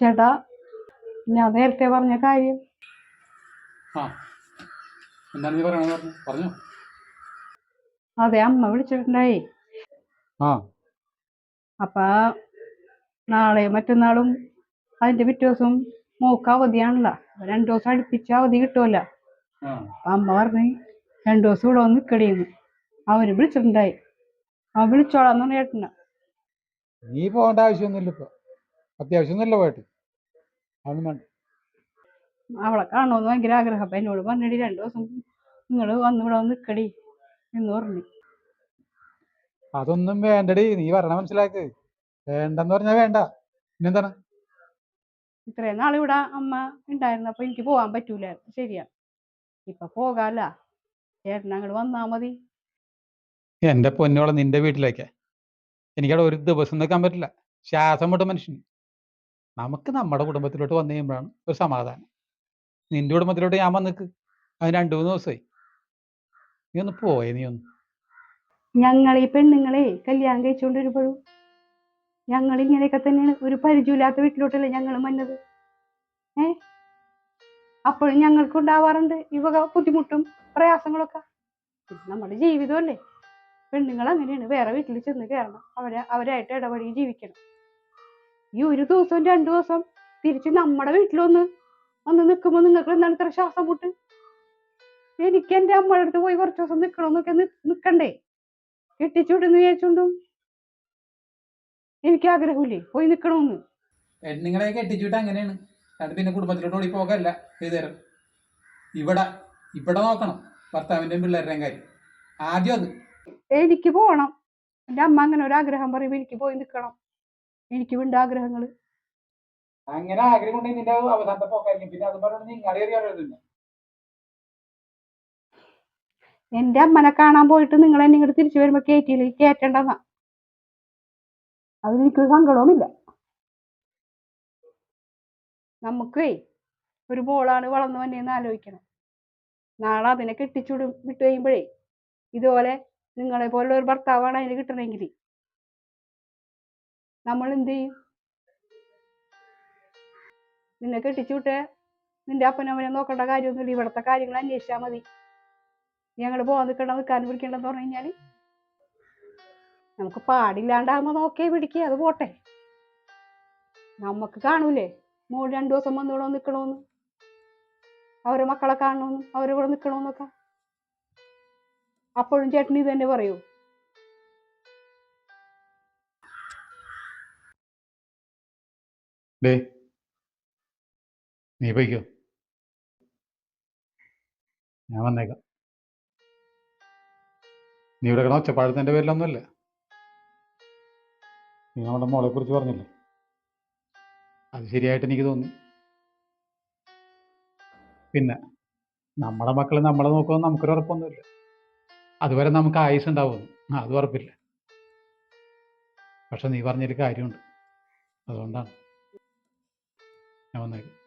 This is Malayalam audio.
ചേട്ടാ ഞാൻ നേരത്തെ പറഞ്ഞ കാര്യം. ആ എന്താണ് നീ പറയണത് പറഞ്ഞു? പറഞ്ഞോ. അതെ അമ്മ വിളിച്ചിട്ടുണ്ടായി. ആ. അപ്പൊ നാളെ മറ്റന്നാളും അതിന്റെ പിറ്റേ ദിവസം മോക്ക് അവധിയാണല്ലോ. രണ്ടു ദിവസം അടുപ്പിച്ച് അവധി കിട്ടുമല്ല അമ്മ പറഞ്ഞു രണ്ടു ദിവസം ഇവിടെ വന്ന് നിക്കടിയെന്ന് അവർ വിളിച്ചിട്ടുണ്ടായി. അവൻ വിളിച്ചോളാന്ന് പറഞ്ഞ ചേട്ടന നീ പോകേണ്ട ആവശ്യമൊന്നുമില്ല ഇപ്പൊ. അത്യാവശ്യമൊന്നുമില്ല നല്ല പാട്ട്. വേണ്ട അവളെ കാണുമെന്ന് ഭയങ്കര ആഗ്രഹം. അപ്പൊ എന്നോട് പറഞ്ഞടി രണ്ടു ദിവസം നിങ്ങൾ വന്ന് ഇവിടെ വന്ന് നിക്കടി എന്ന് പറഞ്ഞു. അതൊന്നും വേണ്ടടി നീ പറഞ്ഞ മനസ്സിലാക്ക്. വേണ്ടെന്ന് പറഞ്ഞാ വേണ്ട. പിന്നെന്താണ്? ഇത്രയും നാൾ ഇവിടെ അമ്മ ഉണ്ടായിരുന്നപ്പോ എനിക്ക് പോകാൻ പറ്റൂലായിരുന്നു. ശരിയാ. ഇപ്പൊ പോകാല്ല. ചേട്ടൻ അങ്ങോട്ട് വന്നാ മതി. എന്റെ പൊന്നോളം നിന്റെ വീട്ടിലേക്ക്. എനിക്കവിടെ ഒരു ദിവസം നിൽക്കാൻ പറ്റില്ല. ശ്വാസം വിട്ട മനുഷ്യന്. നമുക്ക് നമ്മുടെ കുടുംബത്തിലോട്ട് വന്നു കഴിയുമ്പോഴാണ് ഒരു സമാധാനം. നിന്റെ കുടുംബത്തിലോട്ട് ഞാൻ വന്നിക്ക് അതിന് അത് രണ്ടു മൂന്ന് ദിവസമായി. നീ ഒന്ന് പോയേ നീ ഒന്ന്. ഞങ്ങൾ ഈ പെണ്ണുങ്ങളെ കല്യാണം കഴിച്ചുകൊണ്ടിരുമ്പോഴും ഞങ്ങൾ ഇങ്ങനെയൊക്കെ തന്നെയാണ്. ഒരു പരിചയമില്ലാത്ത വീട്ടിലോട്ടല്ലേ ഞങ്ങൾ വന്നത്? ഏ? അപ്പോഴും ഞങ്ങൾക്ക് ഉണ്ടാവാറുണ്ട് ഈ വക ബുദ്ധിമുട്ടും പ്രയാസങ്ങളൊക്കെ. നമ്മുടെ ജീവിതമല്ലേ? പെണ്ണുങ്ങൾ അങ്ങനെയാണ്. വേറെ വീട്ടിൽ ചെന്ന് കയറണം. അവരെ അവരായിട്ട് ഇടപഴകി ജീവിക്കണം. ഈ ഒരു ദിവസം രണ്ടു ദിവസം തിരിച്ച് നമ്മുടെ വീട്ടിലൊന്ന് വന്ന് നിൽക്കുമ്പോൾ നിങ്ങൾക്ക് എന്താണ് ഇത്ര ശ്വാസം മുട്ട്? എനിക്ക് എന്റെ അമ്മയുടെ അടുത്ത് പോയി കുറച്ച് ദിവസം നിൽക്കണമെന്നൊക്കെ നിൽക്കണ്ടേ കെട്ടിച്ചുവിട്ടെന്ന് വിചാരിച്ചോണ്ടും? എനിക്ക് ആഗ്രഹമില്ലേ പോയി നിൽക്കണമെന്ന് നിങ്ങളെ കെട്ടിച്ചുവിട്ട് അങ്ങനെയാണ്. അത് പിന്നെ കുടുംബത്തിലോട്ട് ഓടി പോകല്ല ചെയ്തുതരാം ഇവിടെ ഇവിടെ നോക്കണം ഭർത്താവിന്റെയും പിള്ളേരുടെയും കാര്യം. ആദ്യം അത്. എനിക്ക് പോകണം എന്റെ അമ്മ അങ്ങനെ ഒരു ആഗ്രഹം പറയുമ്പോൾ എനിക്ക് പോയി നിൽക്കണം എനിക്ക് ഉണ്ട് ആഗ്രഹങ്ങൾ അങ്ങനെ ആഗ്രഹം നിന്റെ അവസാനത്തെ പോക്കായിരിക്കും. പിന്നെ അത് പറഞ്ഞാൽ നിങ്ങളെ അറിയാറില്ല എന്റെ അമ്മനെ കാണാൻ പോയിട്ട് നിങ്ങൾ എന്നെ ഇങ്ങോട്ട് തിരിച്ചു വരുമ്പോൾ കയറ്റിയില്ല കയറ്റണ്ടെന്നാ അതിനെനിക്കൊരു സങ്കടവുമില്ല. നമുക്കേ ഒരു മോളാണ് വളർന്നു വന്നേന്ന് ആലോചിക്കണം. നാളെ അതിനെ കെട്ടിച്ചു വിട്ടു കഴിയുമ്പോഴേ ഇതുപോലെ നിങ്ങളെ പോലുള്ള ഒരു ഭർത്താവാണ് അതിന് കിട്ടണമെങ്കിൽ നമ്മൾ എന്ത് ചെയ്യും നിന്നെ കെട്ടിച്ചു വിട്ടേ. നിന്റെ അപ്പനവനെ നോക്കേണ്ട കാര്യമൊന്നുമില്ല. ഇവിടുത്തെ കാര്യങ്ങൾ അന്വേഷിച്ചാൽ മതി. ഞങ്ങൾ പോകാൻ നിൽക്കണം നിൽക്കാൻ പിടിക്കണ്ടെന്ന് പറഞ്ഞു കഴിഞ്ഞാൽ നമുക്ക് പാടില്ലാണ്ടാകുമ്പോൾ നോക്കേ പിടിക്കേ. അത് പോട്ടെ. നമുക്ക് കാണൂലേ? മോൾ രണ്ടു ദിവസം വന്നോളോ നിൽക്കണമെന്ന് അവരെ മക്കളെ കാണണമെന്നും അവരെ കൂടെ നിൽക്കണമെന്നൊക്കെ അപ്പോഴും ചേട്ടൻ ഇത് തന്നെ പറയൂ. ഡേ നീ പോയിക്കോ. ഞാൻ വന്നേക്കാം. നീ ഇവിടെ കിടന്ന ഒച്ചപ്പാഴത്തിന്റെ പേരിലൊന്നുമല്ല. നീ നമ്മുടെ മോളെ കുറിച്ച് പറഞ്ഞില്ലേ? അത് ശരിയായിട്ട് എനിക്ക് തോന്നി. പിന്നെ നമ്മുടെ മക്കൾ നമ്മളെ നോക്കുമെന്ന് നമുക്കൊരു ഉറപ്പൊന്നുമില്ല. അതുവരെ നമുക്ക് ആയുസ് ഉണ്ടാവുമെന്ന്. അത് ഉറപ്പില്ല. പക്ഷെ നീ പറഞ്ഞതിൽ കാര്യമുണ്ട്. അതുകൊണ്ടാണ്. ഞാൻ വന്നേക്കാം